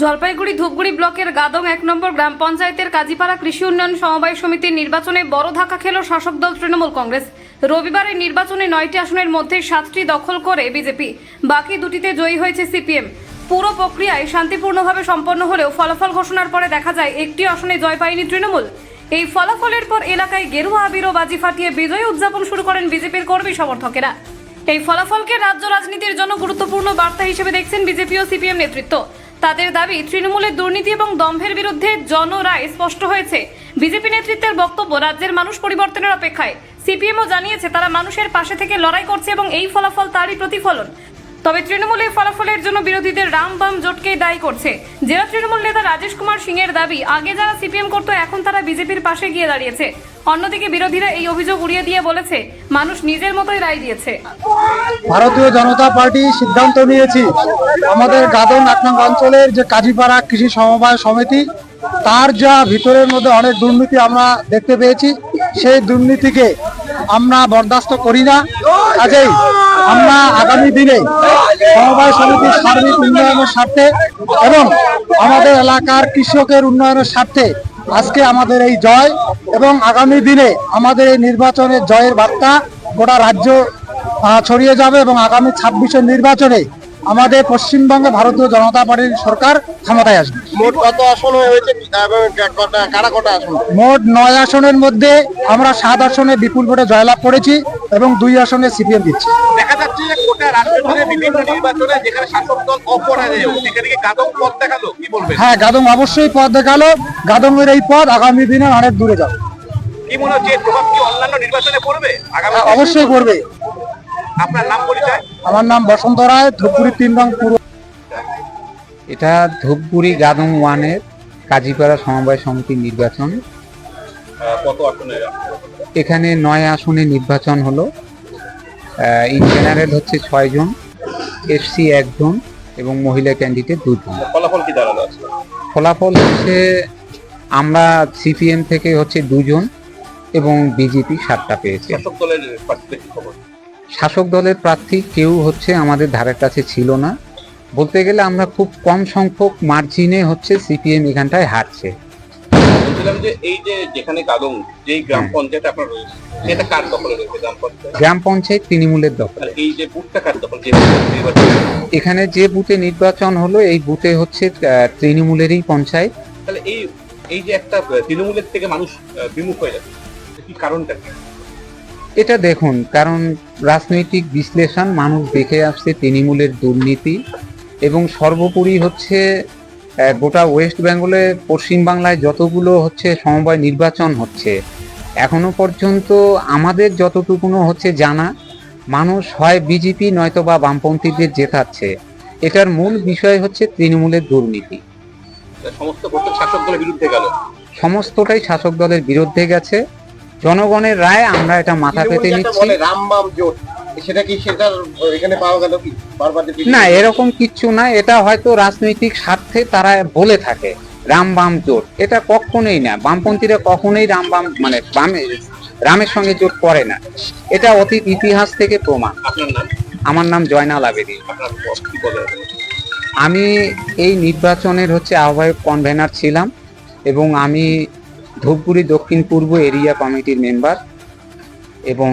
জলপাইগুড়ি ধূপগুড়ি ব্লকের গাদং এক নম্বর গ্রাম পঞ্চায়েতের কাজীপাড়া কৃষি উন্নয়ন সমবায় সমিতির নির্বাচনে বড় ধাক্কা খেল শাসক দল তৃণমূল কংগ্রেস। রবিবারের নির্বাচনে নয়টি আসনের মধ্যে সাতটি দখল করে বিজেপি। বাকি দুটিতে জয়ী হয়েছে সিপিএম। পুরো প্রক্রিয়ায় শান্তিপূর্ণভাবে সম্পন্ন হলেও ফলাফল ঘোষণার পরে দেখা যায় একটি আসনে জয় পায়নি তৃণমূল। এই ফলাফলের পর এলাকায় গেরুয়া আবির বাজি ফাটিয়ে বিজয় উদযাপন শুরু করেন বিজেপির কর্মী সমর্থকেরা। এই ফলাফলকে রাজ্য রাজনীতির জন্য গুরুত্বপূর্ণ বার্তা হিসেবে দেখছেন বিজেপি ও সিপিএম নেতৃত্ব। তাদের দাবি, তৃণমূলের দুর্নীতি এবং দম্ভের বিরুদ্ধে জনরায় স্পষ্ট হয়েছে। বিজেপি নেতৃত্বের বক্তব্য, রাজ্যের মানুষ পরিবর্তনের অপেক্ষায়। সিপিএমও জানিয়েছে, তারা মানুষের পাশে থেকে লড়াই করছে এবং এই ফলাফল তারই প্রতিফলন। তবে তৃণমূলের ফলাফলের জন্য বিরোধীদের রাম বাম জোটকেই দায়ী করছে। জেলা তৃণমূল নেতা রাজেশ কুমার সিং এর দাবি, আগে যারা সিপিএম করতো, এখন তারা বিজেপির পাশে গিয়ে দাঁড়িয়েছে। অন্যদিকে বিরোধীরা এই অভিযোগ উড়িয়ে দিয়ে বলেছে, মানুষ নিজের মতোই রায় দিয়েছে। ভারতীয় জনতা পার্টি সিদ্ধান্ত নিয়েছি, আমাদের গাদন এক অঞ্চলের যে কাজীপাড়া কৃষি সমবায় সমিতি, তার যা ভিতরের মধ্যে অনেক দুর্নীতি আমরা দেখতে পেয়েছি, সেই দুর্নীতিকে আমরা বরদাস্ত করি না। কাজেই আমরা আগামী দিনে সমবায় সমিতির সার্বিক উন্নয়নের স্বার্থে এবং আমাদের এলাকার কৃষকের উন্নয়নের স্বার্থে আজকে আমাদের এই জয় এবং আগামী দিনে আমাদের এই নির্বাচনের জয়ের বার্তা গোটা রাজ্য ছড়িয়ে যাবে এবং আগামী ছাব্বিশের নির্বাচনে আমাদের পশ্চিমবঙ্গে ভারতীয় জনতা পার্টির সরকার ক্ষমতায় আসবে। মোট কত আসন হয়েছে? কারা কটা আসন? মোট নয় আসনের মধ্যে আমরা সাত আসনে বিপুল ভোটে জয়লাভ করেছি এবং দুই আসনে সিপিএম দিচ্ছে। যে গোটা রাজ্য জুড়ে বিভিন্ন নির্বাচনে যেখানে শাসক দল অপরাজেয়। সেখানে কি পথ দেখাল? কি বলবেন? হ্যাঁ গাদং অবশ্যই পথ দেখাল। গাদংয়ের এই পথ আগামী দিনে অনেক দূরে যাবে। কি মনে হচ্ছে প্রভাব কি অন্যান্য নির্বাচনে পড়বে? আগামী হ্যাঁ, অবশ্যই করবে আপনার নাম পরিচয় আমার নাম বসন্ত রায় ধূপগুড়ি তিন রং পূর্ব এটা ধূপগুড়ি গাদং ওয়ানের কাজীপাড়া সমবায় সমিতির নির্বাচন। কত আসনে? এখানে নয় আসনে নির্বাচন হলো। ইন জেনারেল হচ্ছে ছয়জন এসসি একজন এবং মহিলা ক্যান্ডিডেট দুজন ফলাফল কি দাঁড়াল ফলাফল হচ্ছে আমরা সিপিএম থেকে হচ্ছে দুজন এবং বিজেপি সাতটা পেয়েছে। দলের শাসক দলের প্রার্থী কেউ হচ্ছে আমাদের ধারের কাছে ছিল না। বলতে গেলে আমরা খুব কম সংখ্যক মার্জিনে হচ্ছে সিপিএম এখানটায় হারছে। বলছিলাম যে এই যে যেখানে গাদং যেই গ্রাম হ্যাঁ। পঞ্চায়েত আপনার রয়েছে সেটা কার দখলে রয়েছে গ্রাম পঞ্চায়েত? গ্রাম পঞ্চায়েত তৃণমূলের দখল। এই যে বুথটা কার দখল যে এখানে যে বুথে নির্বাচন হলো এই বুথে হচ্ছে তৃণমূলেরই পঞ্চায়েত। তাহলে এই এই যে একটা তৃণমূলের থেকে মানুষ বিমুখ হয়ে যাচ্ছে কি কারণটা কি? এটা দেখুন কারণ রাজনৈতিক বিশ্লেষণ মানুষ দেখে আসছে তৃণমূলের দুর্নীতি এবং সর্বোপরি হচ্ছে গোটা ওয়েস্ট বেঙ্গলে পশ্চিমবাংলায় যতগুলো হচ্ছে সমবায় নির্বাচন হচ্ছে এখনও পর্যন্ত আমাদের যতটুকুনো হচ্ছে জানা মানুষ হয় বিজেপি নয়তো বা বামপন্থীদের জেতাচ্ছে। এটার মূল বিষয় হচ্ছে তৃণমূলের দুর্নীতি। সমস্ত শাসক দলের বিরুদ্ধে গেল? সমস্তটাই শাসক দলের বিরুদ্ধে গেছে। জনগণের রায় আমরা এটা মাথা পেতে নিচ্ছি। রামবাম জোট সেটা কি সেটার এখানে পাওয়া গেল কি? বারবার না এরকম কিচ্ছু না এটা হয়তো রাজনৈতিক স্বার্থে তারা বলে থাকে। রাম বাম জোট এটা কখনোই না। বামপন্থীরা কখনোই রাম বাম মানে বামে রামের সঙ্গে জোট করে না। এটা অতীত ইতিহাস থেকে প্রমাণ। আমার নাম জয়নাল আবেদি। আমি এই নির্বাচনের হচ্ছে আহ্বায়ক কনভেনার ছিলাম এবং আমি ধূপগুড়ি দক্ষিণ পূর্ব এরিয়া কমিটির মেম্বার এবং